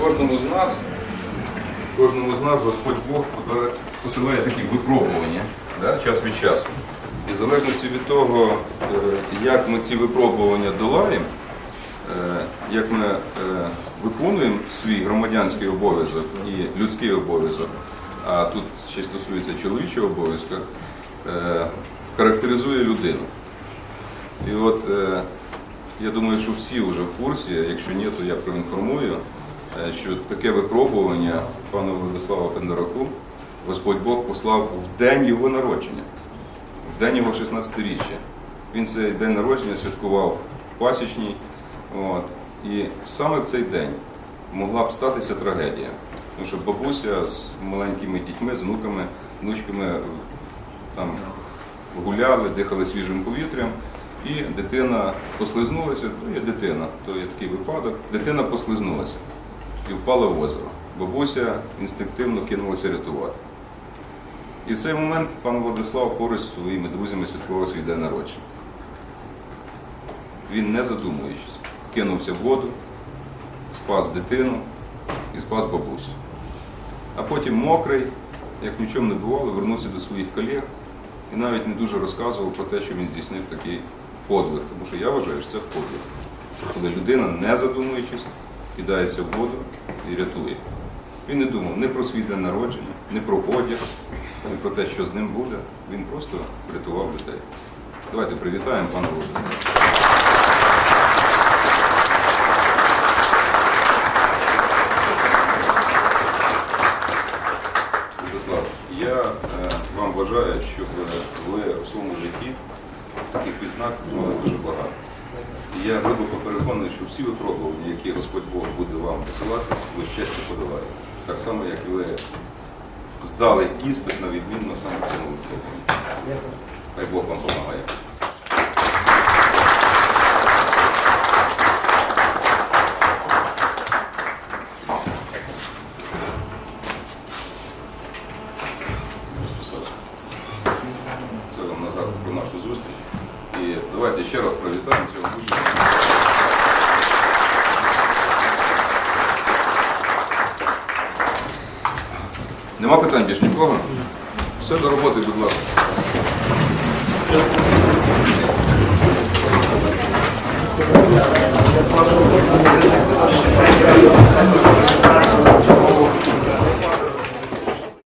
кожному з нас, кожному з нас Господь Бог посилає такі випробування да, час від часу. І в залежності від того, е, як ми ці випробування долаємо, е, як ми е, виконуємо свій громадянський обов'язок і людський обов'язок, а тут ще стосується чоловічого обов'язка, е, характеризує людину. І от е, я думаю, що всі вже в курсі, якщо ні, то я проінформую, е, що таке випробування пана Владислава Пендараку Господь Бог послав в день його народження, в день його 16-річчя. Він цей день народження святкував в Пасічній. От, і саме в цей день могла б статися трагедія. Тому що бабуся з маленькими дітьми, з внуками, внучками там гуляли, дихали свіжим повітрям, і дитина послизнулася, ну є дитина, то є такий випадок, дитина послизнулася і впала в озеро. Бабуся інстинктивно кинулася рятувати. І в цей момент пан Владислав поруч зі своїми друзями святкував свій день народження. Він, не задумуючись, кинувся в воду, спас дитину і спас бабусю. А потім мокрий, як нічого не бувало, вернувся до своїх колег і навіть не дуже розказував про те, що він здійснив такий подвиг. Тому що я вважаю, що це подвиг. Коли людина, не задумуючись, кидається в воду і рятує. Він не думав ні про свій день народження, ні про одяг, ні про те, що з ним буде. Він просто врятував людей. Давайте привітаємо пана. Владислав, я е, вам бажаю, щоб ви в своєму житті таких відзнак мали дуже багато. І я глибоко переконаний, що всі випробування, які Господь Бог буде вам посилати, ви щастя подолаєте. Так само, як і ви здали іспит на відмінно саме цьому випробуванні. Хай Бог вам допомагає. Це вам назад про нашу зустріч. Давайте ще раз привітаємо цього дуже. Нема питань більш нікого? Все до роботи, будь ласка.